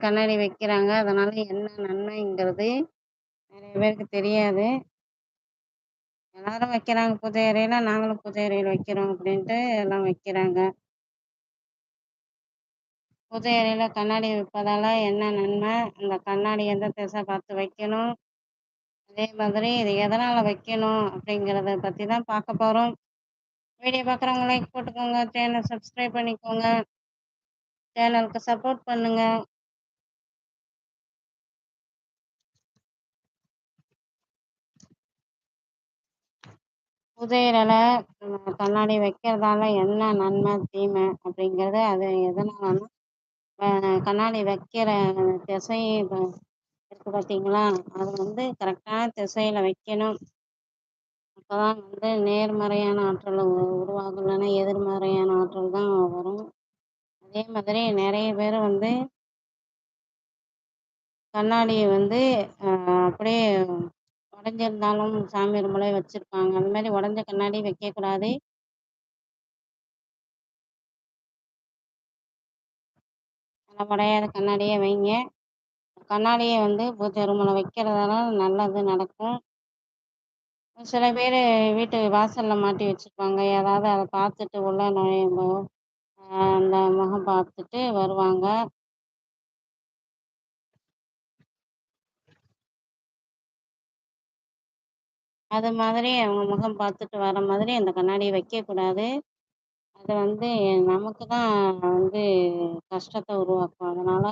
கண்ணாடி வைக்கிறாங்க. அதனால என்ன நன்மைங்கிறது நிறைய பேருக்கு தெரியாது. எல்லாரும் வைக்கிறாங்க பூஜை அறையில, நாங்களும் பூஜை அறையில் வைக்கிறோம் அப்படின்ட்டு எல்லாம் வைக்கிறாங்க. பூஜை அறையில கண்ணாடி வைப்பதால என்ன நன்மை? அந்த கண்ணாடி எந்த திசை பார்த்து வைக்கணும்? அதே மாதிரி இது எதனால வைக்கணும்? அப்படிங்கிறத பத்தி தான் பார்க்க போறோம். வீடியோ பார்க்குறவங்க லைக் போட்டுக்கோங்க. சேனல் சப்ஸ்கிரைப் பண்ணிக்கோங்க. சேனலுக்கு சப்போர்ட் பண்ணுங்க. பூஜை கண்ணாடி வைக்கிறதால என்ன நன்மை, தீமை அப்படிங்கிறது அது எதனாலன்னா, கண்ணாடி வைக்கிற திசை ப இருக்கு பார்த்தீங்களா? அது வந்து கரெக்டான திசையில வைக்கணும். அப்பதான் வந்து நேர்மறையான ஆற்றல் உ உருவாகும். இல்லைன்னா எதிர்மறையான ஆற்றல் தான் வரும். அதே மாதிரி நிறைய பேர் வந்து கண்ணாடியை வந்து அப்படியே உடஞ்சிருந்தாலும் சாமி ரூம்ல வச்சிருப்பாங்க. அந்த மாதிரி உடஞ்ச கண்ணாடி வைக்கக்கூடாது. நல்லா உடையாத கண்ணாடியே வைங்க. கண்ணாடியை வந்து பூஜை ரூமில் வைக்கிறதால நல்லது நடக்கும். சில பேர் வீட்டு வாசலில் மாட்டி வச்சிருப்பாங்க. யாராவது அதை பார்த்துட்டு உள்ள நுழையும்போது, அந்த முகம் பார்த்துட்டு வருவாங்க. அது மாதிரி அவங்க முகம் பார்த்துட்டு வர மாதிரி அந்த கண்ணாடியை வைக்கக்கூடாது. அது வந்து நமக்கு தான் வந்து கஷ்டத்தை உருவாக்கும். அதனால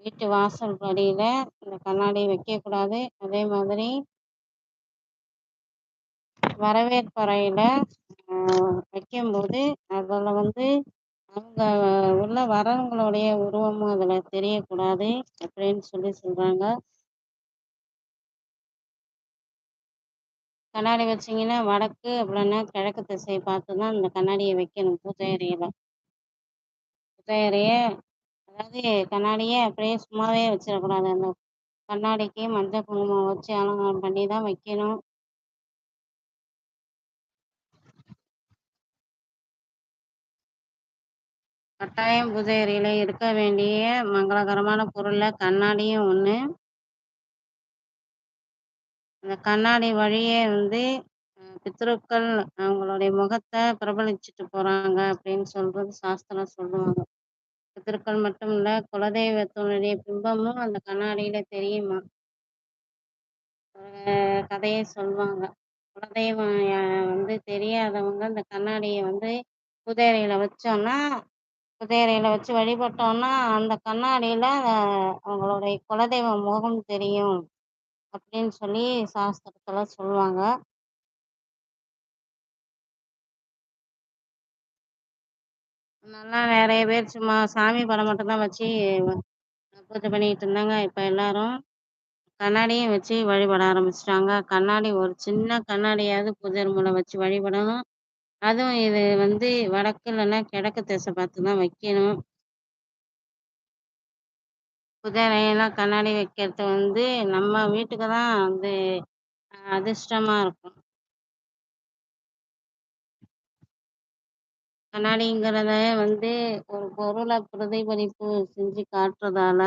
வீட்டு வாசல் படியில இந்த கண்ணாடி வைக்கக்கூடாது. அதே மாதிரி வரவேற்பறையில வைக்கும்போது, அதில் வந்து அவங்க உள்ள வரவங்களுடைய உருவமும் அதில் தெரியக்கூடாது அப்படின்னு சொல்லி சொல்கிறாங்க கண்ணாடி வச்சீங்கன்னா, வடக்கு அப்படின்னா கிழக்கு திசையை பார்த்து தான் அந்த கண்ணாடியை வைக்கணும் பூஜை அறையில. பூஜை அறைய அதாவது கண்ணாடியை அப்படியே சும்மாவே வச்சிடக்கூடாது. அந்த கண்ணாடிக்கு மஞ்சள், குங்குமம் வச்சு அலங்காரம் பண்ணி தான் வைக்கணும். கட்டாயம் பூஜை அறையில இருக்க வேண்டிய மங்களகரமான பொருள்ல கண்ணாடியும் ஒண்ணு. அந்த கண்ணாடி வழியே வந்து பித்ருக்கள் அவங்களுடைய முகத்தை பிரபலிச்சுட்டு போறாங்க அப்படின்னு சொல்றது சாஸ்திரம் சொல்லுவாங்க. பித்ருக்கள் மட்டும் இல்ல, குலதெய்வத்தினுடைய பிம்பமும் அந்த கண்ணாடியில தெரியுமா கதையை சொல்லுவாங்க. குலதெய்வம் வந்து தெரியாதவங்க அந்த கண்ணாடியை வந்து குதிரையில வச்சோம்னா, குதிரையில வச்சு வழிபட்டோம்னா, அந்த கண்ணாடியில அவங்களுடைய குலதெய்வ முகம் தெரியும். அப்படின்னு சொல்லி சாஸ்திரத்துல சொல்லுவாங்க. நல்லா நிறைய பேர் சும்மா சாமி படம் மட்டும்தான் வச்சு பூஜை பண்ணிட்டு இருந்தாங்க. இப்ப எல்லாரும் கண்ணாடியும் வச்சு வழிபட ஆரம்பிச்சிட்டாங்க கண்ணாடி ஒரு சின்ன கண்ணாடியாவது பூஜை ரூம்ல வச்சு வழிபடணும். அதுவும் இது வந்து வடக்கு இல்லைன்னா கிழக்கு திசை பார்த்து தான் வைக்கணும். பூஜை கண்ணாடி வைக்கிறது வந்து நம்ம வீட்டுக்கு தான் வந்து அதிர்ஷ்டமா இருக்கும். கண்ணாடிங்கிறத வந்து ஒரு பொருளை பிரதிபலிப்பு செஞ்சு காட்டுறதால,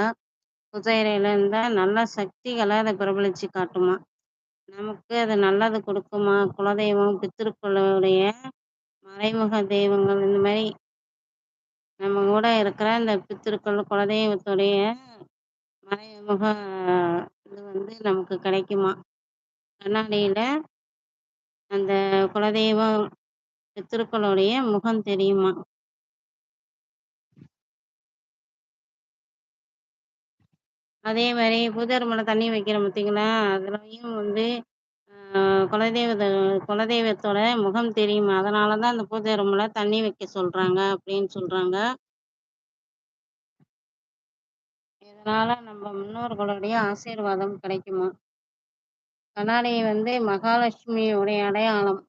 பூஜை இருந்தா நல்ல சக்திகளை அதை பிரபலிச்சு காட்டுமா நமக்கு அது நல்லது கொடுக்குமா, குலதெய்வம், பித்திருக்களுடைய மறைமுக தெய்வங்கள் இந்த மாதிரி நம்ம கூட இருக்கிற இந்த பித்திருக்கள் குலதெய்வத்துடைய மறைமுக இது வந்து நமக்கு கிடைக்குமாம். கண்ணாடியில அந்த குலதெய்வம், பித்திருக்களுடைய முகம் தெரியுமா அதே மாதிரி பூஜை ரூம்ல தண்ணி வைக்கிறோம் பார்த்தீங்களா? அதுலயும் வந்து அ குலதெய்வத்தோட முகம் தெரியுமா அதனால தான் அந்த பூஜை ரூம்ல தண்ணி வைக்க சொல்றாங்க அப்படின்னு சொல்றாங்க. இதனால நம்ம முன்னோர்களுடைய ஆசீர்வாதம் கிடைக்குமா கண்ணாடி வந்து மகாலட்சுமியுடைய அடையாளம்.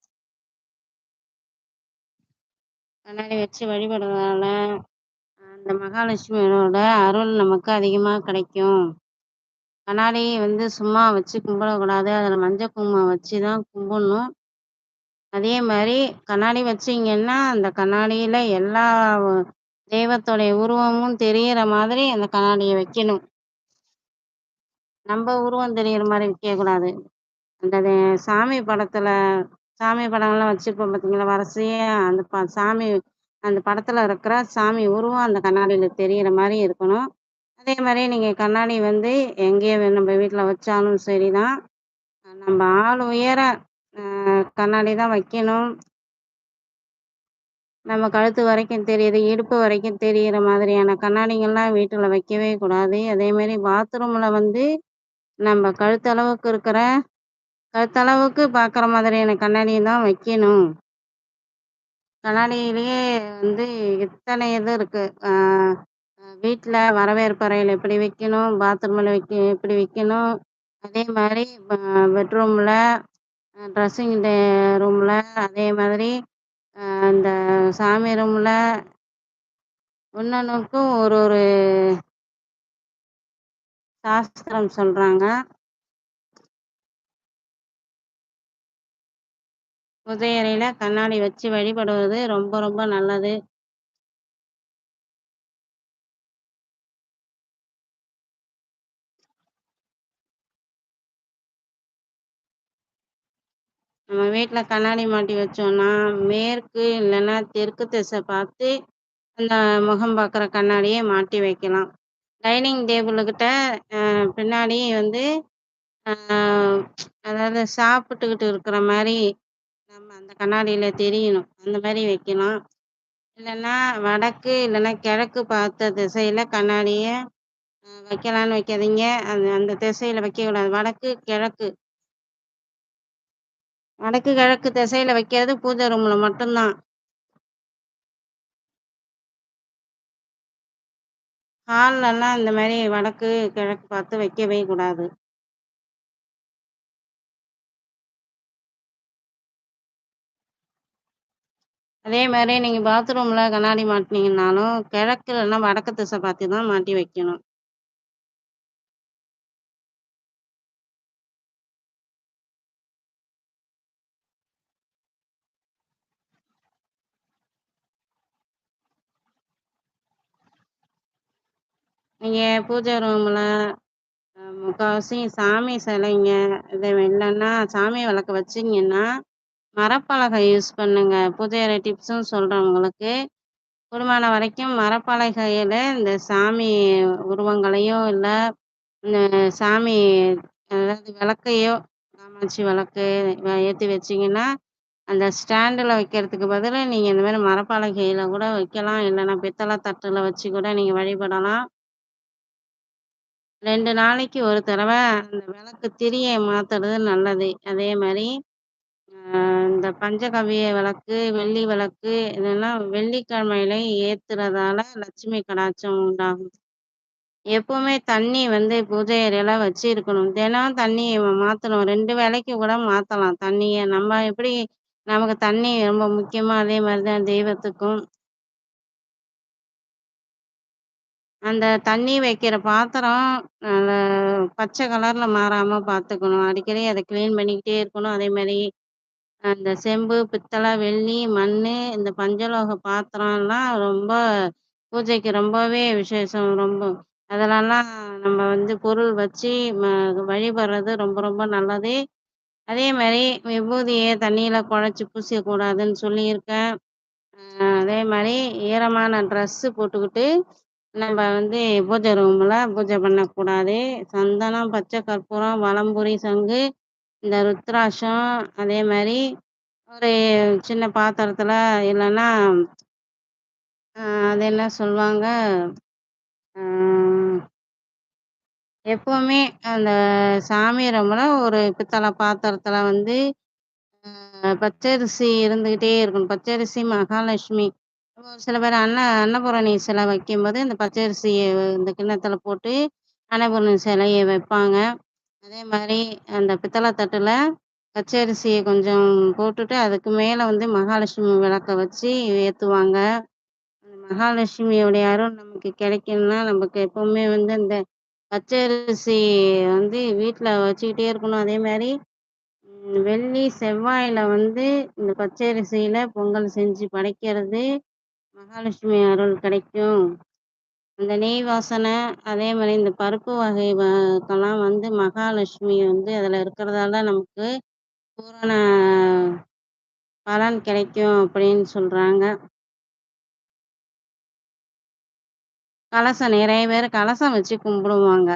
கண்ணாடி வச்சு வழிபடுறதால, அந்த மகாலட்சுமியோட அருள் நமக்கு அதிகமா கிடைக்கும். கண்ணாடி வந்து சும்மா வச்சு கும்பிடக்கூடாது. அதில் மஞ்சள், குங்குமம் வச்சு தான் கும்பிடணும். அதே மாதிரி கண்ணாடி வச்சீங்கன்னா, அந்த கண்ணாடியில எல்லா தெய்வத்தோடைய உருவமும் தெரியிற மாதிரி அந்த கண்ணாடியை வைக்கணும். நம்ம உருவம் தெரியிற மாதிரி வைக்கக்கூடாது. அந்த சாமி படத்துல சாமி படங்கள்லாம் வச்சிருப்போம் பார்த்தீங்களா? வரிசையா அந்த ப சாமி அந்த படத்துல இருக்கிற சாமி உருவம் அந்த கண்ணாடியில தெரியிற மாதிரி இருக்கணும். அதே மாதிரி நீங்க கண்ணாடி வந்து எங்கேயே நம்ம வீட்டுல வச்சாலும் சரிதான். நம்ம ஆள் உயர கண்ணாடி தான் வைக்கணும். நம்ம கழுத்து வரைக்கும் தெரியுது, இடுப்பு வரைக்கும் தெரியிற மாதிரியான கண்ணாடிகள்லாம் வீட்டுல வைக்கவே கூடாது. அதேமாரி பாத்ரூம்ல வந்து நம்ம கழுத்தளவுக்கு இருக்கிற கழுத்தளவுக்கு பார்க்குற மாதிரியான கண்ணாடிய தான் வைக்கணும். கண்ணாடியிலேயே வந்து எத்தனை இது இருக்கு. வீட்டில் வரவேற்பறையில் எப்படி வைக்கணும், பாத்ரூமில் வைக்க எப்படி வைக்கணும், அதே மாதிரி பெட்ரூமில் ட்ரெஸ்ஸிங் டே அதே மாதிரி அந்த சாமி ரூம்ல ஒண்ணொண்ணுக்கும் ஒரு ஒரு சாஸ்திரம் சொல்றாங்க. பூஜை கண்ணாடி வச்சு வழிபடுவது ரொம்ப ரொம்ப நல்லது. நம்ம வீட்டில் கண்ணாடி மாட்டி வச்சோம்னா, மேற்கு இல்லைன்னா தெற்கு திசை பார்த்து அந்த முகம் பார்க்குற கண்ணாடியை மாட்டி வைக்கலாம். டைனிங் டேபிள்கிட்ட பின்னாடி வந்து அதாவது சாப்பிட்டுக்கிட்டு இருக்கிற மாதிரி நம்ம அந்த கண்ணாடியில் தெரியணும். அந்த மாதிரி வைக்கலாம். இல்லைன்னா வடக்கு இல்லைன்னா கிழக்கு பார்த்த திசையில் கண்ணாடியை வைக்கலான்னு வைக்காதீங்க. அந்த அந்த திசையில் வைக்கக்கூடாது. வடக்கு, கிழக்கு. வடக்கு, கிழக்கு திசையில வைக்கிறது பூஜை ரூம்ல மட்டும் தான். ஹால்லலாம் இந்த மாதிரி வடக்கு, கிழக்கு பார்த்து வைக்கவே கூடாது. அதே மாதிரி நீங்க பாத்ரூம்ல கண்ணாடி மாட்டினீங்கன்னாலும் கிழக்குலன்னா வடக்கு திசை பார்த்து தான் மாட்டி வைக்கணும். நீங்க பூஜை ரூம்ல முக்கால்வாசி சாமி சிலைங்க, இது இல்லைன்னா சாமி விளக்கு வச்சீங்கன்னா, மரப்பலகை யூஸ் பண்ணுங்க. பூஜை அறை டிப்ஸும் சொல்றேன் உங்களுக்கு. வரைக்கும் மரப்பலகையில இந்த சாமி உருவங்களையோ, இல்லை இந்த சாமி அதாவது விளக்கையோ, காமாட்சி விளக்கு ஏற்றி வச்சிங்கன்னா அந்த ஸ்டாண்டில் வைக்கிறதுக்கு பதில் நீங்கள் இந்த மாதிரி மரப்பலகையில் கூட வைக்கலாம். இல்லைன்னா பித்தளை தட்டில் வச்சு கூட நீங்கள் வழிபடலாம். 2 நாளைக்கு ஒரு தடவ அந்த விளக்கு திரிய மாத்துறது நல்லது. அதே மாரி அ இந்த பஞ்சகவ்ய விளக்கு, வெள்ளி விளக்கு இதெல்லாம் வெள்ளிக்கிழமையில ஏத்துறதால லட்சுமி கடாட்சம் உண்டாகும். எப்பவுமே தண்ணி வந்து பூஜை அறையில வச்சிருக்கணும். தினம் தண்ணி மாத்தணும். 2 வேளைக்கு கூட மாத்தலாம் தண்ணிய. நம்ம எப்படி நமக்கு தண்ணி ரொம்ப முக்கியமோ, அதே மாரி தான் தெய்வத்துக்கும். அந்த தண்ணி வைக்கிற பாத்திரம் அ பச்சை கலர்ல மாறாம பார்த்துக்கணும். அடிக்கடி அத கிளீன் பண்ணிக்கிட்டே இருக்கணும். அதே மாரி அந்த செம்பு, பித்தளை வெள்ளி, மண்ணு இந்த பஞ்சலோக பாத்திரம்லாம் ரொம்ப பூஜைக்கு ரொம்பவே விசேஷம். ரொம்ப அதுலலாம் நம்ம வந்து பொருள் வச்சு ம வழிபடுறது ரொம்ப ரொம்ப நல்லது. அதே மாரி விபூதிய தண்ணீல குழச்சு பூசக்கூடாதுன்னு சொல்லியிருக்கேன். அ அதே மாரி ஈரமான ட்ரெஸ்ஸு போட்டுக்கிட்டு நம்ம வந்து பூஜை ரூம்ல பூஜை பண்ணக்கூடாது. சந்தனம், பச்சை கற்பூரம், வலம்புரி சங்கு, இந்த ருத்ராட்சம் அதே மாதிரி ஒரு சின்ன பாத்திரத்துல இல்லைன்னா அது என்ன சொல்லுவாங்க எப்பவுமே அந்த சாமி ரூம்ல ஒரு பித்தளை பாத்திரத்துல வந்து பச்சரிசி இருந்துகிட்டே இருக்கணும். பச்சரிசி, மகாலட்சுமி ஒரு சில பேர் அன்ன அன்னபூரணி சிலை வைக்கும்போது இந்த பச்சரிசியை இந்த கிண்ணத்துல போட்டு அன்னபூரணி சிலையை வைப்பாங்க. அதே மாதிரி அந்த பித்தளை தட்டுல பச்சரிசிய கொஞ்சம் போட்டுட்டு, அதுக்கு மேல வந்து மகாலட்சுமி விளக்க வச்சு ஏத்துவாங்க. மகாலட்சுமியோடைய அருள் நமக்கு கிடைக்கணும்னா, நமக்கு எப்பவுமே வந்து இந்த பச்சரிசி வந்து வீட்ல வச்சுக்கிட்டே இருக்கணும். அதே மாரி ம் வெள்ளி, செவ்வாயில வந்து இந்த பச்சரிசியில பொங்கல் செஞ்சு படைக்கிறது மகாலட்சுமி அருள் கிடைக்கும். அந்த நெய் வாசனை அதே மாதிரி இந்த பருப்பு வகை வந்து மகாலட்சுமி வந்து அதில் இருக்கிறதால நமக்கு பூரண பலன் கிடைக்கும் அப்படின்னு சொல்கிறாங்க கலசம் நிறைய பேர் கலசம் வச்சு கும்பிடுவாங்க.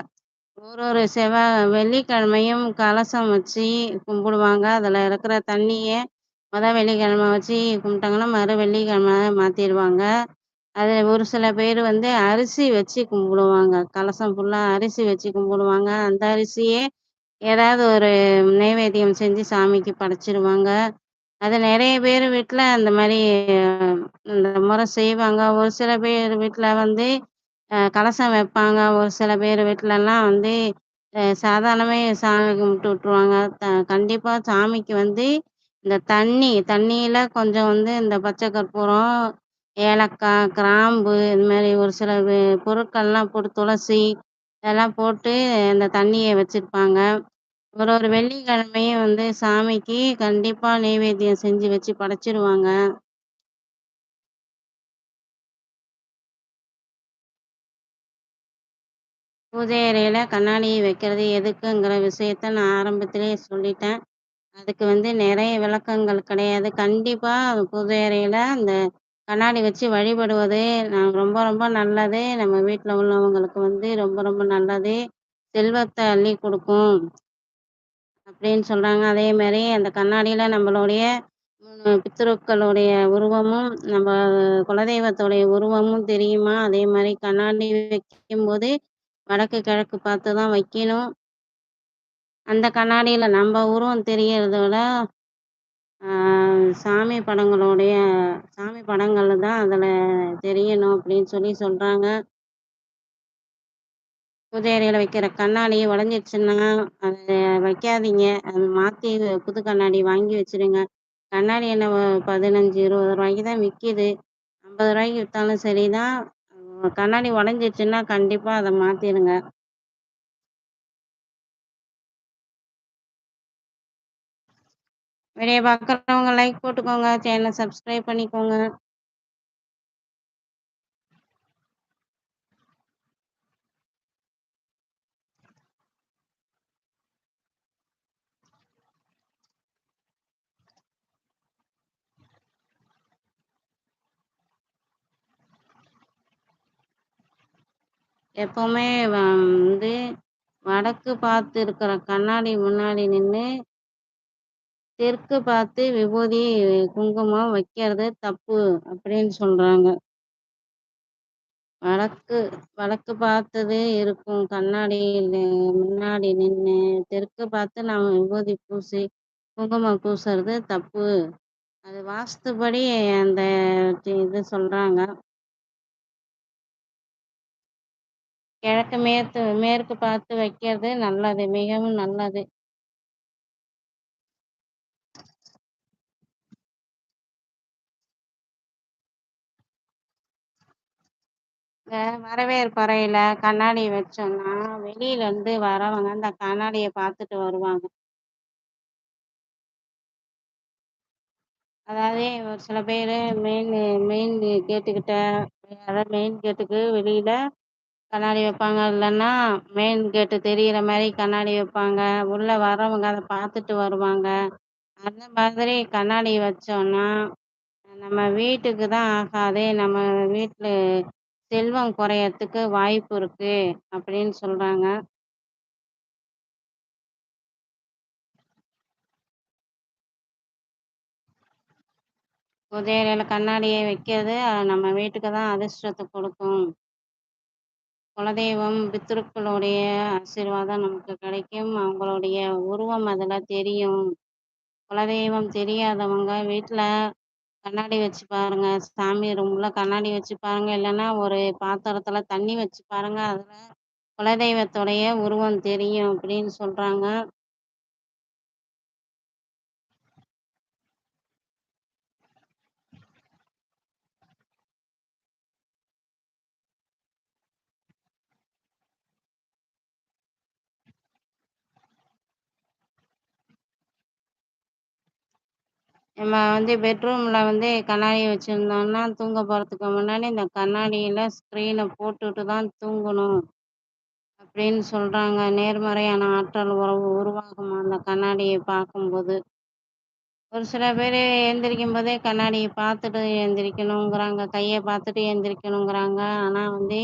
ஒரு ஒரு செவ்வாய் வெள்ளிக்கிழமையும் கலசம் வச்சு கும்பிடுவாங்க. அதில் இருக்கிற தண்ணியை மொதல் வெள்ளிக்கிழமை வச்சு கும்பிட்டாங்கன்னா மறு வெள்ளிக்கிழமை மாற்றிடுவாங்க அது ஒரு சில பேர் வந்து அரிசி வச்சு கும்பிடுவாங்க. கலசம் ஃபுல்லாக அரிசி வச்சு கும்பிடுவாங்க. அந்த அரிசியே ஏதாவது ஒரு நைவேத்தியம் செஞ்சு சாமிக்கு படைச்சிருவாங்க. அது நிறைய பேர் வீட்டில் அந்த மாதிரி இந்த முறை செய்வாங்க. ஒரு சில பேர் வீட்டில் வந்து கலசம் வைப்பாங்க. ஒரு சில பேர் வீட்டிலலாம் வந்து சாதாரணமே சாமி கும்பிட்டு விட்ருவாங்க த கண்டிப்பாக சாமிக்கு வந்து இந்த தண்ணி தண்ணியில் கொஞ்சம் வந்து இந்த பச்சை கற்பூரம் ஏலக்காய் கிராம்பு இது மாதிரி ஒரு சில வே- பொருட்கள்லாம் போட்டு துளசி இதெல்லாம் போட்டு இந்த தண்ணியை வச்சுருப்பாங்க. ஒரு ஒரு வெள்ளிக்கிழமையும் வந்து சாமிக்கு கண்டிப்பாக நெய்வேத்தியம் செஞ்சு வச்சு படைச்சிருவாங்க. பூஜை அறையில் கண்ணாடி வைக்கிறது எதுக்குங்கிற விஷயத்த நான் ஆரம்பத்திலேயே சொல்லிட்டேன். அதுக்கு வந்து நிறைய விளக்கங்கள் கிடையாது. கண்டிப்பா பூஜை அறையில அந்த கண்ணாடி வச்சு வழிபடுவது நான் ரொம்ப ரொம்ப நல்லது. நம்ம வீட்டுல உள்ளவங்களுக்கு வந்து ரொம்ப ரொம்ப நல்லது. செல்வத்தை அள்ளி கொடுக்கும் அப்படின்னு சொல்றாங்க. அதே மாதிரி அந்த கண்ணாடியில நம்மளுடைய பித்திருக்களுடைய பித்ருக்களுடைய உருவமும் நம்ம குலதெய்வத்துடைய உருவமும் தெரியுமா? அதே மாதிரி கண்ணாடி வைக்கும்போது வடக்கு கிழக்கு பார்த்து தான் வைக்கணும். அந்த கண்ணாடியில் நம்ம உருவம் தெரியறத விட ஆஹ், சாமி படங்களுடைய சாமி படங்கள் தான் அதில் தெரியணும் அப்படின்னு சொல்லி சொல்கிறாங்க புது அறையில் வைக்கிற கண்ணாடி உடஞ்சிடுச்சுன்னா அது வைக்காதீங்க. அது மாற்றி புது கண்ணாடி வாங்கி வச்சிருங்க. கண்ணாடி என்ன பதினஞ்சு இருபது ரூபாய்க்கு தான் விற்கிது ஐம்பது ரூபாய்க்கு விற்றாலும் சரி தான் கண்ணாடி உடஞ்சிடுச்சுன்னா கண்டிப்பாக அதை மாற்றிடுங்க வீடியோ பார்க்குறவங்க லைக் போட்டுக்கோங்க. சேனலை சப்ஸ்கிரைப் பண்ணிக்கோங்க. எப்போவுமே வந்து வடக்கு பார்த்து இருக்கிற கண்ணாடி முன்னாடி நின்று தெற்கு பார்த்து விபூதி குங்குமம் வைக்கிறது தப்பு அப்படின்னு சொல்கிறாங்க வடக்கு வடக்கு பார்த்தது இருக்கும். கண்ணாடியில் முன்னாடி நின்று தெற்கு பார்த்து நாம் விபூதி பூசி குங்குமம் பூசுறது தப்பு. அது வாஸ்துபடி அந்த இது சொல்கிறாங்க கிழக்கு மேற்கு மேற்கு பார்த்து வைக்கிறது நல்லது மிகவும் நல்லது. இந்த வரவேற்பறையில் கண்ணாடி வச்சோம்னா வெளியிலேருந்து வரவங்க அந்த கண்ணாடியை பார்த்துட்டு வருவாங்க. அதாவது ஒரு சில பேர் மெயின் மெயின் கேட்டுக்கிட்ட அதாவது மெயின் கேட்டுக்கு வெளியில கண்ணாடி வைப்பாங்க. இல்லைன்னா மெயின் கேட்டு தெரியிற மாதிரி கண்ணாடி வைப்பாங்க. உள்ள வரவங்க அதை பார்த்துட்டு வருவாங்க. அந்த மாதிரி கண்ணாடி வச்சோம்னா நம்ம வீட்டுக்கு தான் ஆகாது. நம்ம வீட்டில் செல்வம் குறையறதுக்கு வாய்ப்பு இருக்கு அப்படின்னு சொல்றாங்க. புதையலில் கண்ணாடியை வைக்கிறது நம்ம வீட்டுக்கு தான் அதிர்ஷ்டத்தை கொடுக்கும். குலதெய்வம் பித்திருக்களுடைய ஆசீர்வாதம் நமக்கு கிடைக்கும். அவங்களுடைய உருவம் அதில் தெரியும். குலதெய்வம் தெரியாதவங்க வீட்டில் கண்ணாடி வச்சு பாருங்க. சாமி ரூம்ல கண்ணாடி வச்சு பாருங்க. இல்லைன்னா ஒரு பாத்திரத்துல தண்ணி வச்சு பாருங்க. அதுல குலதெய்வத்துடைய உருவம் தெரியும் அப்படின்னு சொல்றாங்க. நம்ம வந்து பெட்ரூம்ல வந்து கண்ணாடி வச்சிருந்தோம்னா, தூங்க போறதுக்கு முன்னாடி இந்த கண்ணாடியில ஸ்க்ரீனை போட்டுட்டு தான் தூங்கணும். அப்படின்னு சொல்றாங்க. நேர்மறையான ஆற்றல் உறவு உருவாகுமா அந்த கண்ணாடியை பார்க்கும்போது. ஒரு சில பேர் எழுந்திரிக்கும் போதே கண்ணாடியை பார்த்துட்டு எழுந்திரிக்கணுங்கிறாங்க கையை பார்த்துட்டு எழுந்திரிக்கணுங்கிறாங்க ஆனால் வந்து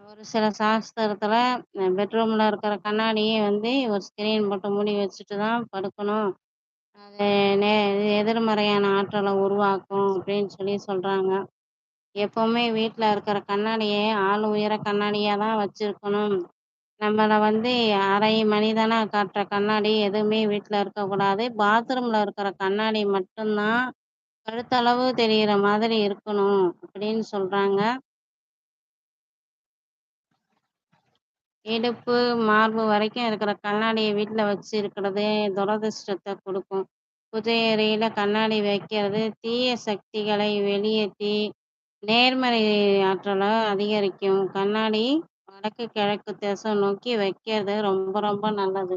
ஒரு சில சாஸ்திரத்தில் பெட்ரூமில் இருக்கிற கண்ணாடியை வந்து ஒரு ஸ்க்ரீன் போட்டு மூடி வச்சுட்டு தான் படுக்கணும். அது நே எதிர்மறையான ஆற்றலை உருவாக்கும் அப்படின்னு சொல்லி சொல்றாங்க. எப்பவுமே வீட்டில் இருக்கிற கண்ணாடியே ஆள் உயர கண்ணாடியா தான் வச்சிருக்கணும். நம்மளை வந்து அரை மனிதனா காட்டுற கண்ணாடி எதுவுமே வீட்டில் இருக்கக்கூடாது. பாத்ரூம்ல இருக்கிற கண்ணாடி மட்டும்தான் கழுத்தளவு தெரியிற மாதிரி இருக்கணும் அப்படின்னு சொல்றாங்க. இடுப்பு, மார்பு வரைக்கும் இருக்கிற கண்ணாடிய வீட்ல வச்சிருக்கிறது துரதிர்ஷ்டத்த குடுக்கும். பூஜை கண்ணாடி வைக்கிறது தீய சக்திகளை வெளியேத்தி, நேர்மறை ஆற்றல அதிகரிக்கும். கண்ணாடி வடக்கு, கிழக்கு திசை நோக்கி வைக்கிறது ரொம்ப ரொம்ப நல்லது.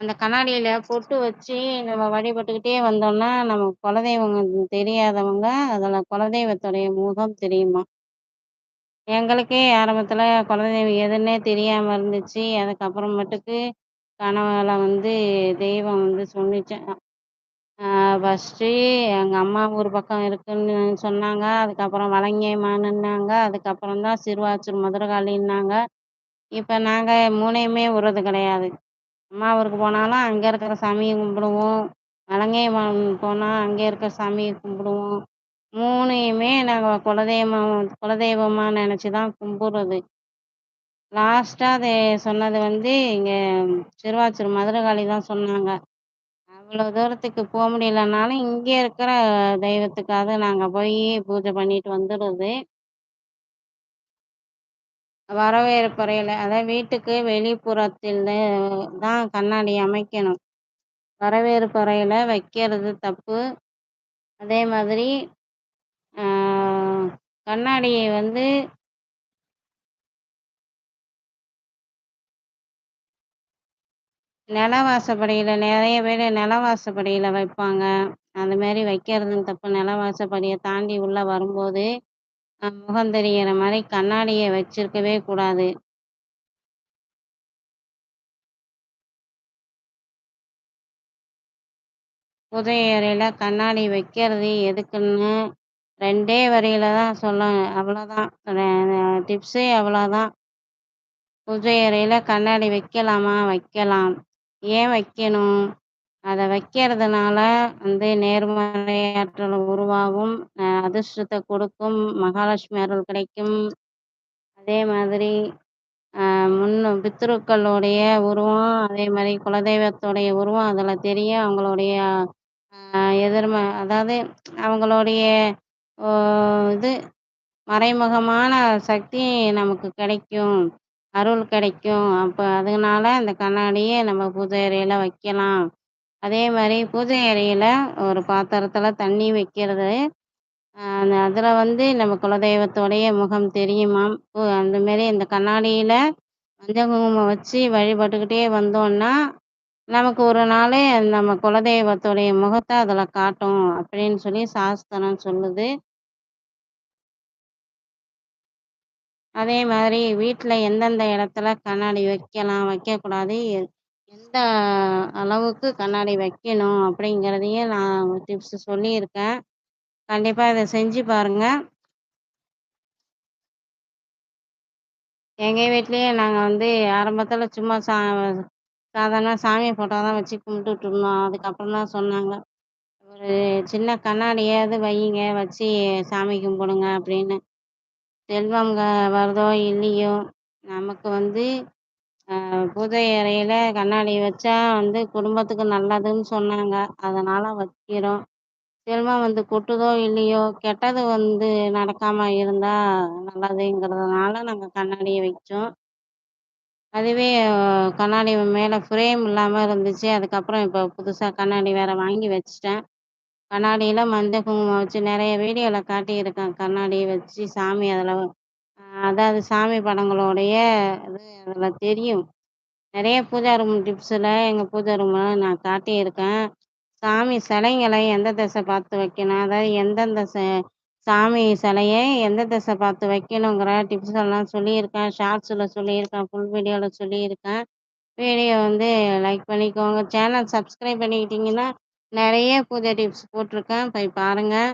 அந்த கண்ணாடியில பொட்டு வச்சு நம்ம வழிபட்டுக்கிட்டே வந்தோம்னா, நம்ம குலதெய்வம் தெரியாதவங்க அதில் குலதெய்வத்துடைய முகம் தெரியுமாம். எங்களுக்கே ஆரம்பத்துல குலதெய்வம் எதுன்னே தெரியாம இருந்துச்சு. அதுக்கப்புறமேட்டுக்கு கனவுல வந்து தெய்வம் வந்து சொன்னிச்சு ஃபஸ்ட்டு எங்கள் எங்க அம்மா ஊர் பக்கம் இருக்குன்னு சொன்னாங்க. அதுக்கப்புறம் வலங்கைமான்னுனாங்க. அதுக்கப்புறம் தான் சிறுவாச்சூர் மதுரகாளின்னாங்க. இப்ப நாங்க 3யுமே விட்றது கிடையாது. அம்மா ஊருக்கு போனாலும் அங்க இருக்கிற சாமியை கும்பிடுவோம். வலங்கைமான் போனா அங்கே இருக்கிற சாமியை கும்பிடுவோம். 3யுமே நாங்க குலதெய்வம் குலதெய்வமா நெனச்சு தான் கும்பிடுறது. லாஸ்ட்டா அது சொன்னது வந்து இங்க சிறுவாச்சூர் மதுரகாளி தான் சொன்னாங்க. அவ்வளோ தூரத்துக்கு போ முடியலனாலும், இங்க இருக்கிற தெய்வத்துக்காவது நாங்க போயி பூஜை பண்ணிட்டு வந்துடுறது. வரவேற்பறையில அதாவது வீட்டுக்கு வெளிப்புறத்தில தான் கண்ணாடி அமைக்கணும். வரவேற்பறையில வைக்கிறது தப்பு. அதே மாதிரி கண்ணாடியை வந்து நில நிறைய பேர் பேரு வைப்பாங்க. அந்த மாதிரி வைக்கிறது தப்பு. நிலவாசப்படியை தாண்டி உள்ள வரும்போது, முகம் தெரிகிற மாதிரி கண்ணாடியை வச்சிருக்கவே கூடாது. புதையறையில் கண்ணாடி வைக்கிறது எதுக்குன்னு ரெண்டே வரியில தான் சொல்லணும். அவ்வளோதான். டிப்ஸே அவ்வளோதான். பூஜை அறையில் கண்ணாடி வைக்கலாமா? வைக்கலாம். ஏன் வைக்கணும்? அதை வைக்கிறதுனால வந்து நேர்மறையாற்றல் உருவாகும். அதிர்ஷ்டத்தை கொடுக்கும். மகாலட்சுமி அருள் கிடைக்கும். அதே மாதிரி முன்னு பித்ருக்களுடைய உருவம், அதே மாதிரி குலதெய்வத்துடைய உருவம் அதில் தெரியும். அவங்களுடைய எதிர்ம அதாவது அவங்களுடைய இது மறைமுகமான சக்தி நமக்கு கிடைக்கும். அருள் கிடைக்கும். அப்போ அதனால அந்த கண்ணாடியை நம்ம பூஜை அறையில் வைக்கலாம். அதே மாதிரி பூஜை அறையில் ஒரு பாத்திரத்தில் தண்ணி வைக்கிறது, அந்த அதில் வந்து நம்ம குலதெய்வத்தோடைய முகம் தெரியுமாம். அந்தமாரி இந்த கண்ணாடியில் மஞ்சள், குங்குமம் வச்சு வழிபட்டுக்கிட்டே வந்தோம்னா, நமக்கு ஒரு நாளே நம்ம குலதெய்வத்துடைய முகத்த அதுல காட்டும். அப்படின்னு சொல்லி சாஸ்திரம் சொல்லுது. அதே மாதிரி வீட்ல எந்தெந்த இடத்துல கண்ணாடி வைக்கலாம், வைக்கக்கூடாது, எ எந்த அளவுக்கு கண்ணாடி வைக்கணும் அப்படிங்கிறதையும் நான் டிப்ஸ் சொல்லியிருக்கேன். கண்டிப்பா இதை செஞ்சு பாருங்க. எங்க வீட்லயே நாங்க வந்து ஆரம்பத்துல சும்மா சா சாதாரண சாமி ஃபோட்டோ தான் வச்சு கும்பிட்டுட்டு இருந்தோம். அதுக்கப்புறம் தான் சொன்னாங்க. ஒரு சின்ன கண்ணாடியாவது வையுங்க, வச்சு சாமி கும்பிடுங்க அப்படின்னு. செல்வம் வருதோ இல்லையோ, நமக்கு வந்து பூஜை அறையில் கண்ணாடி வச்சா வந்து குடும்பத்துக்கு நல்லதுன்னு சொன்னாங்க. அதனால வைக்கிறோம். செல்வம் வந்து கொட்டுதோ இல்லையோ, கெட்டது வந்து நடக்காமல் இருந்தால் நல்லதுங்கிறதுனால நாங்கள் கண்ணாடியை வைச்சோம் அதுவே கண்ணாடி மேல ஃப்ரேம் இல்லாம இருந்துச்சு. அதுக்கப்புறம் இப்போ புதுசா கண்ணாடி வேற வாங்கி வச்சுட்டேன். கண்ணாடியில மஞ்சள், குங்குமம் வச்சு நிறைய வீடியோல காட்டியிருக்கேன். கண்ணாடி வச்சு சாமி அதில் அதாவது சாமி படங்களுடைய இது அதில் தெரியும். நிறைய பூஜா ரூம் டிப்ஸில் எங்க பூஜா ரூம்ல நான் காட்டியிருக்கேன். சாமி சிலைங்களை எந்த திசை பார்த்து வைக்கணும் அதாவது எந்தெந்த ச சாமி சிலையை எந்த திசை பார்த்து வைக்கணுங்கிற டிப்ஸ் எல்லாம் சொல்லியிருக்கேன். ஷார்ட்ஸில் சொல்லியிருக்கேன் ஃபுல் வீடியோவில் சொல்லியிருக்கேன். வீடியோ வந்து லைக் பண்ணிக்கோங்க. சேனல் சப்ஸ்கிரைப் பண்ணிக்கிட்டிங்கன்னா நிறைய பூஜை டிப்ஸ் போட்டிருக்கேன். போய் பாருங்கள்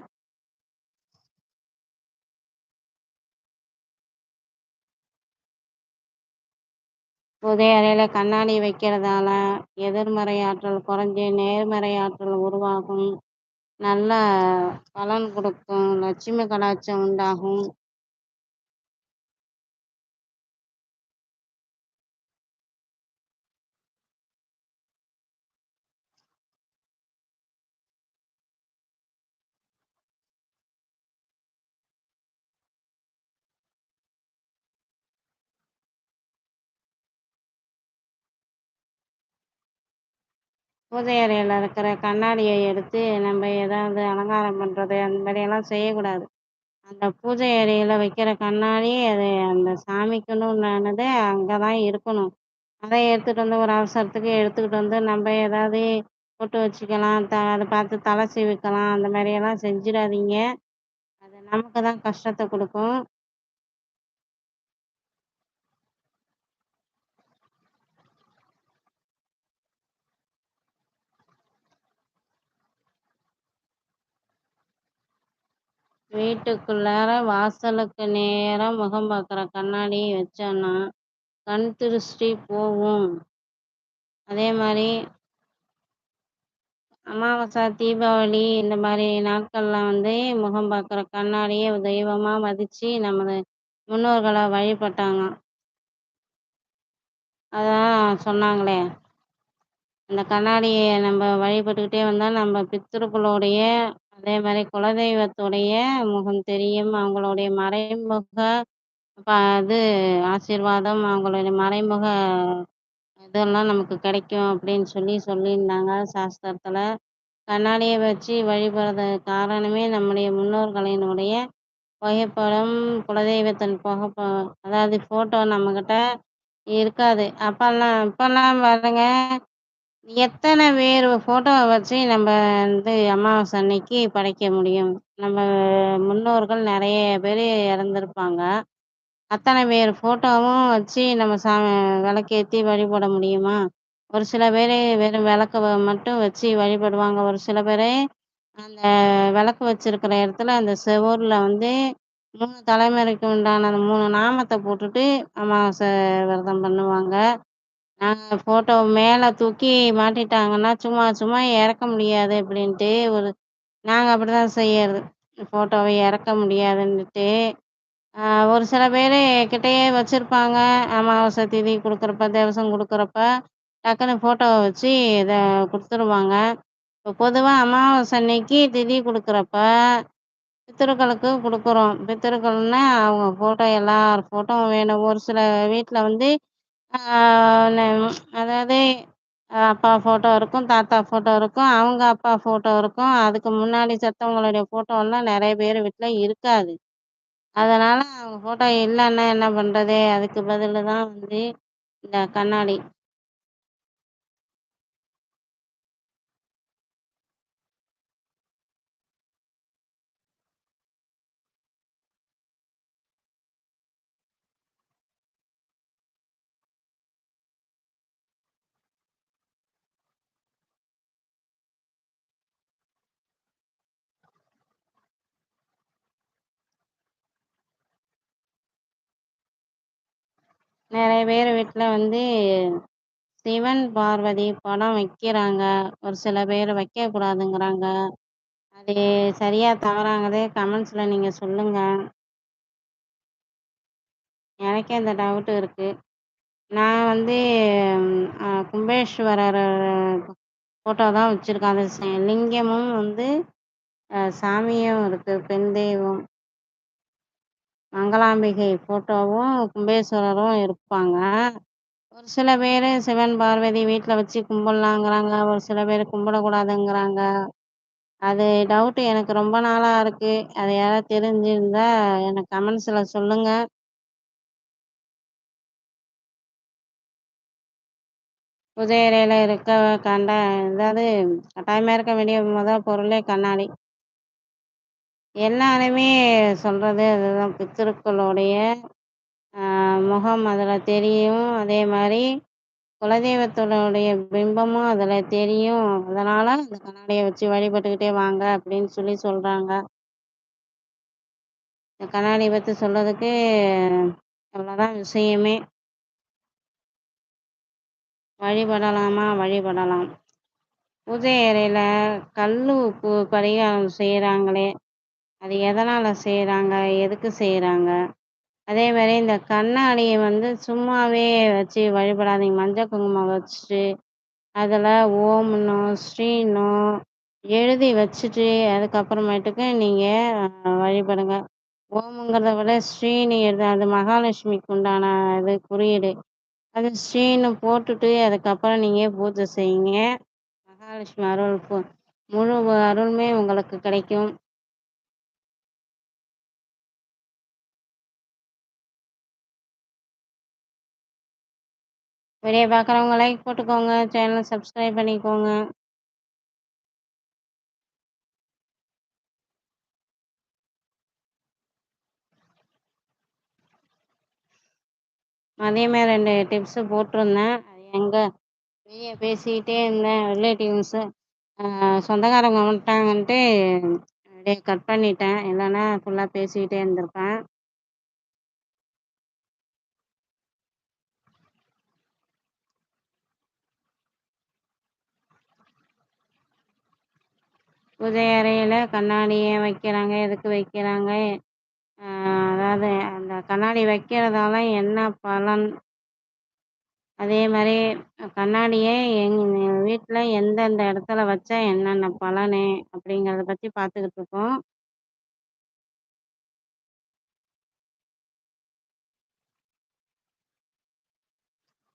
புதை அறையில் கண்ணாடி வைக்கிறதால எதிர்மறை ஆற்றல் குறைஞ்சி நேர்மறை ஆற்றல் உருவாகும். நல்ல பலன் கொடுக்கும். லட்சுமி கடாட்சம் உண்டாகும். பூஜை அறையில் இருக்கிற கண்ணாடியை எடுத்து நம்ம ஏதாவது அலங்காரம் பண்ணுறது அந்த மாதிரியெல்லாம் செய்யக்கூடாது. அந்த பூஜை அறையில் வைக்கிற கண்ணாடி அது அந்த சாமிக்குன்னு உண்டானது அங்கே தான் இருக்கணும். அதை எடுத்துகிட்டு வந்து ஒரு அவசரத்துக்கு எடுத்துக்கிட்டு வந்து நம்ம ஏதாவது போட்டு வச்சுக்கலாம் த அதை பார்த்து தலை சீவிக்கலாம் அந்த மாதிரியெல்லாம் செஞ்சிடாதீங்க. அது நமக்கு தான் கஷ்டத்தை கொடுக்கும். வீட்டுக்குள்ளார வாசலுக்கு நேரா முகம் பார்க்குற கண்ணாடி வச்சோன்னா கண் திருஷ்டி போகும். அதே மாதிரி அமாவாசை தீபாவளி இந்த மாதிரி நாட்கள்லாம் வந்து முகம் பார்க்குற கண்ணாடியை தெய்வமாக மதித்து நமது முன்னோர்களை வழிபட்டாங்க. அதான் சொன்னாங்களே. அந்த கண்ணாடியை நம்ம வழிபட்டுக்கிட்டே வந்தால் நம்ம பித்திருக்களுடைய அதே மாதிரி குலதெய்வத்துடைய முகம் தெரியும். அவங்களுடைய மறைமுக இது ஆசீர்வாதம் அவங்களுடைய மறைமுக இதெல்லாம் நமக்கு கிடைக்கும் அப்படின்னு சொல்லி சொல்லியிருந்தாங்க சாஸ்திரத்தில். கண்ணாடியை வச்சு வழிபடுறது காரணமே நம்முடைய முன்னோர்களினுடைய புகைப்படம் குலதெய்வத்தின் புகைப்ப அதாவது ஃபோட்டோ நம்மக்கிட்ட இருக்காது. அப்போல்லாம் இப்போல்லாம் பாருங்க எத்தனை பேர் ஃபோட்டோவை வச்சு நம்ம வந்து அமாவாசை அன்னைக்கு படைக்க முடியும்? நம்ம முன்னோர்கள் நிறைய பேர் இறந்துருப்பாங்க. அத்தனை பேர் ஃபோட்டோவும் வச்சு நம்ம சா விளக்கேற்றி வழிபட முடியுமா? ஒரு சில பேர் வெறும் விளக்க மட்டும் வச்சு வழிபடுவாங்க. ஒரு சில பேர் அந்த விளக்கு வச்சிருக்கிற இடத்துல அந்த செவுரில் வந்து மூணு தலைமுறைக்கு உண்டான அந்த மூணு நாமத்தை போட்டுட்டு அமாவாசை விரதம் பண்ணுவாங்க. நாங்கள் ஃபோட்டோ மேலே தூக்கி மாட்டிட்டாங்கன்னா சும்மா சும்மா இறக்க முடியாது அப்படின்ட்டு ஒரு நாங்கள் அப்படிதான் செய்யறது. ஃபோட்டோவை இறக்க முடியாதுன்னுட்டு ஒரு சில பேர் கிட்டேயே வச்சுருப்பாங்க. அமாவாசை திதி கொடுக்குறப்ப தேவசம் கொடுக்குறப்ப டக்குன்னு ஃபோட்டோவை வச்சு இதை கொடுத்துருவாங்க. இப்போ பொதுவாக அமாவாசை அன்னைக்கு திதி கொடுக்குறப்ப பித்திருக்களுக்கு கொடுக்குறோம். பித்திருக்கள்னா அவங்க ஃபோட்டோ எல்லார் ஃபோட்டோவும் வேணும். ஒரு சில வீட்டில் வந்து அதாவது அப்பா ஃபோட்டோ இருக்கும் தாத்தா ஃபோட்டோ இருக்கும் அவங்க அப்பா ஃபோட்டோ இருக்கும். அதுக்கு முன்னாடி செத்தவங்களுடைய ஃபோட்டோலாம் நிறைய பேர் வீட்டில் இருக்காது. அதனால் அவங்க ஃபோட்டோ இல்லைன்னா என்ன பண்ணுறது அதுக்கு பதில் தான் வந்து இந்த கண்ணாடி. நிறைய பேர் வீட்டில் வந்து சிவன் பார்வதி படம் வைக்கிறாங்க. ஒரு சில பேர் வைக்கக்கூடாதுங்கிறாங்க. அது சரியா தவறாங்கதே கமெண்ட்ஸில் நீங்கள் சொல்லுங்கள் எனக்கே அந்த டவுட்டு இருக்குது நான் வந்து கும்பேஸ்வரர் ஃபோட்டோ தான் வச்சுருக்கேன். அந்த லிங்கமும் வந்து சாமியும் இருக்குது பெண் தெய்வம். மங்களாம்பிகை ஃபோட்டோவும் கும்பேஸ்வரரும் இருப்பாங்க. ஒரு சில பேர் சிவன் பார்வதி வீட்டில் வச்சு கும்பிட்லாங்கிறாங்க. ஒரு சில பேர் கும்பிடக்கூடாதுங்கிறாங்க. அது டவுட்டு எனக்கு ரொம்ப நாளாக இருக்குது அது யாராவது தெரிஞ்சிருந்தா எனக்கு கமெண்ட்ஸில் சொல்லுங்கள் பூஜை இருக்க கண்ட அதாவது கட்டாயமாக இருக்க வேண்டிய முதல் பொருளே கண்ணாடி. எல்லாருமே சொல்றது அதுதான். பித்திருக்களுடைய ஆஹ் முகம் அதுல தெரியும். அதே மாதிரி குலதெய்வத்தோடைய பிம்பமும் அதுல தெரியும். அதனால அந்த கண்ணாடியை வச்சு வழிபட்டுக்கிட்டே வாங்க அப்படின்னு சொல்லி சொல்றாங்க. இந்த கண்ணாடி பத்தி சொல்றதுக்கு அவ்வளோதான் விஷயமே. வழிபடலாமா? வழிபடலாம். பூஜை அறையில கல்லு உப்பு பரிகாரம் செய்கிறாங்களே அது எதனால் செய்கிறாங்க எதுக்கு செய்கிறாங்க அதே மாதிரி இந்த கண்ணாடியை வந்து சும்மாவே வச்சு வழிபடாதீங்க. மஞ்சள் குங்குமம் வச்சுட்டு அதில் ஓம்னோ ஸ்ரீனோ எழுதி வச்சுட்டு அதுக்கப்புறமேட்டுக்கு நீங்கள் வழிபடுங்க. ஓமுங்கிறத விட ஸ்ரீனு எழுது அது மகாலட்சுமிக்கு உண்டான இது குறியீடு. அது ஸ்ரீனு போட்டுட்டு அதுக்கப்புறம் நீங்கள் பூஜை செய்யுங்க. மகாலட்சுமி அருள் முழு அருளுமே உங்களுக்கு கிடைக்கும். வீடியோ பார்க்குறவங்க லைக் போட்டுக்கோங்க. சேனலை சப்ஸ்கிரைப் பண்ணிக்கோங்க. அதேமாதிரி ரெண்டு டிப்ஸு போட்டிருந்தேன். அது எங்கே வெளியே பேசிக்கிட்டே இருந்தேன். ரிலேட்டிவ்ஸு சொந்தக்காரங்க வந்துட்டாங்கன்ட்டு அப்படியே கட் பண்ணிட்டேன். இல்லைன்னா ஃபுல்லாக பேசிக்கிட்டே இருந்திருப்பேன். பூஜை அறையில் கண்ணாடி ஏன் வைக்கிறாங்க. எதுக்கு வைக்கிறாங்க? அதாவது அந்த கண்ணாடி வைக்கிறதால என்ன பலன்? அதே மாதிரி கண்ணாடியை எங்கள் வீட்டில் எந்தெந்த இடத்துல வச்சா என்னென்ன பலனு அப்படிங்கிறத பற்றி பார்த்துக்கிட்டு இருக்கோம்.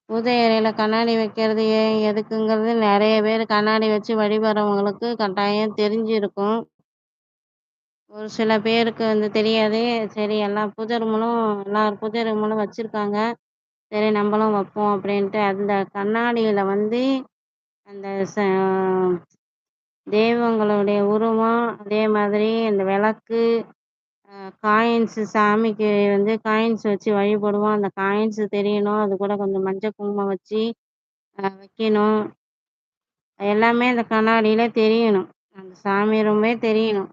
பூஜை அறையில் கண்ணாடி வைக்கிறது ஏன் எதுக்குங்கிறது நிறைய பேர் கண்ணாடி வச்சு வழிபடுறவங்களுக்கு கட்டாயம் தெரிஞ்சிருக்கும். ஒரு சில பேருக்கு வந்து தெரியாது. சரி எல்லா பூஜை ரூமும் எல்லா பூஜை ரூமும் வச்சுருக்காங்க. சரி நம்மளும் வைப்போம் அப்படின்ட்டு அந்த கண்ணாடியில் வந்து அந்த ச தெய்வங்களுடைய உருவம் அதே மாதிரி அந்த விளக்கு காயின்ஸு சாமிக்கு வந்து காயின்ஸ் வச்சு வழிபடுவோம். அந்த காயின்ஸு தெரியணும். அது கூட கொஞ்சம் மஞ்சள் குங்குமம் வச்சு அஹ் வைக்கணும். எல்லாமே அந்த கண்ணாடியில் தெரியணும். அந்த சாமி ரூமே தெரியணும்.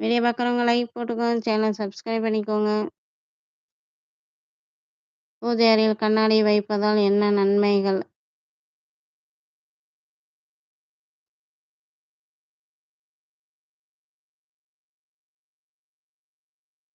வீடியோ பார்க்குறவங்க லைக் போட்டுக்கோங்க சேனல் சப்ஸ்கிரைப் பண்ணிக்கோங்க. பூஜை அறையில் கண்ணாடி வைப்பதால் என்ன நன்மைகள்?